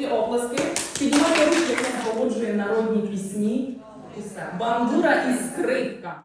великі оплески, піднімайте руки, як народні пісні. Бандура і скрипка.